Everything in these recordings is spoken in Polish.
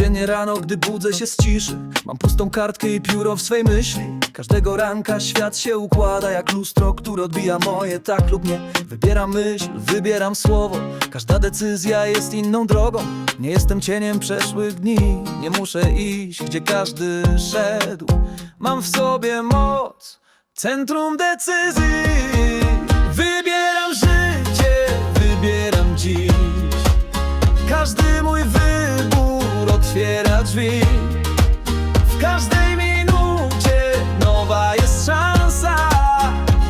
Codziennie rano, gdy budzę się z ciszy Mam pustą kartkę i pióro w swej myśli. Każdego ranka świat się układa jak lustro, które odbija moje tak lub nie. Wybieram myśl, wybieram słowo. Każda decyzja jest inną drogą. Nie jestem cieniem przeszłych dni. Nie muszę iść, gdzie każdy szedł. Mam w sobie moc Centrum decyzji drzwi. W każdej minucie nowa jest szansa.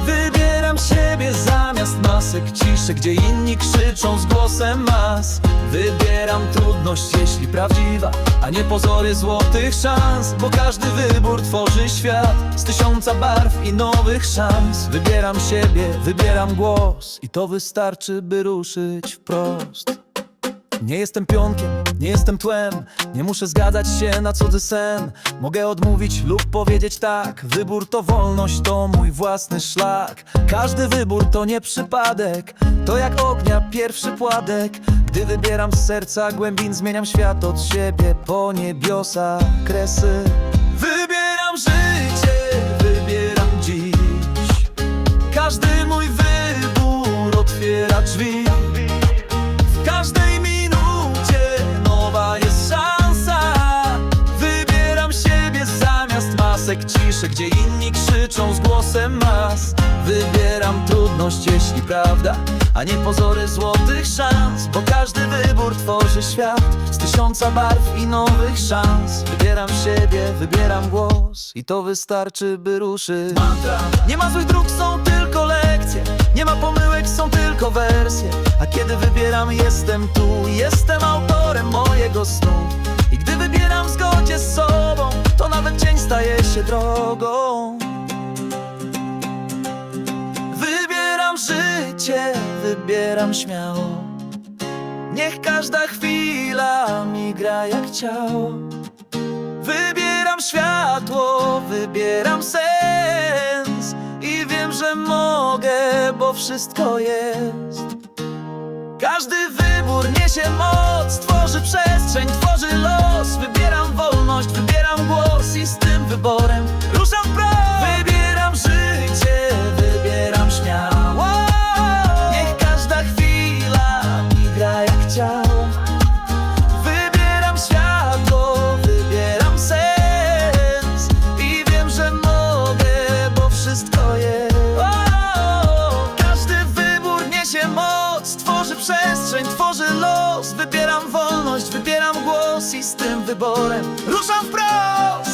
Wybieram siebie zamiast masek ciszy Gdzie inni krzyczą z głosem mas. Wybieram trudność, jeśli prawdziwa A nie pozory złotych szans. Bo każdy wybór tworzy świat Z tysiąca barw i nowych szans. Wybieram siebie, wybieram głos I to wystarczy, by ruszyć wprost. Nie jestem pionkiem, nie jestem tłem Nie muszę zgadzać się na cudzy sen. Mogę odmówić lub powiedzieć tak Wybór to wolność, to mój własny szlak. Każdy wybór to nie przypadek To jak ognia pierwszy pładek. Gdy wybieram z serca głębin Zmieniam świat od siebie po niebiosa. Kresy masek ciszy Gdzie inni krzyczą z głosem mas. Wybieram trudność, jeśli prawda A nie pozory złotych szans. Bo każdy wybór tworzy świat Z tysiąca barw i nowych szans. Wybieram siebie, wybieram głos I to wystarczy, by ruszyć. Nie ma złych dróg, są tylko lekcje. Nie ma pomyłek, są tylko wersje. A kiedy wybieram, jestem tu. Jestem autorem mojego snu. I gdy wybieram w zgodzie z sobą się drogą. Wybieram życie, wybieram śmiało. Niech każda chwila mi gra jak ciało. Wybieram światło, wybieram sens I wiem, że mogę, bo wszystko jest. Każdy wybór niesie moc, tworzy przestrzeń, tworzy los. Wybieram wolność, wybieram głos I z tym wyborem ruszam wprost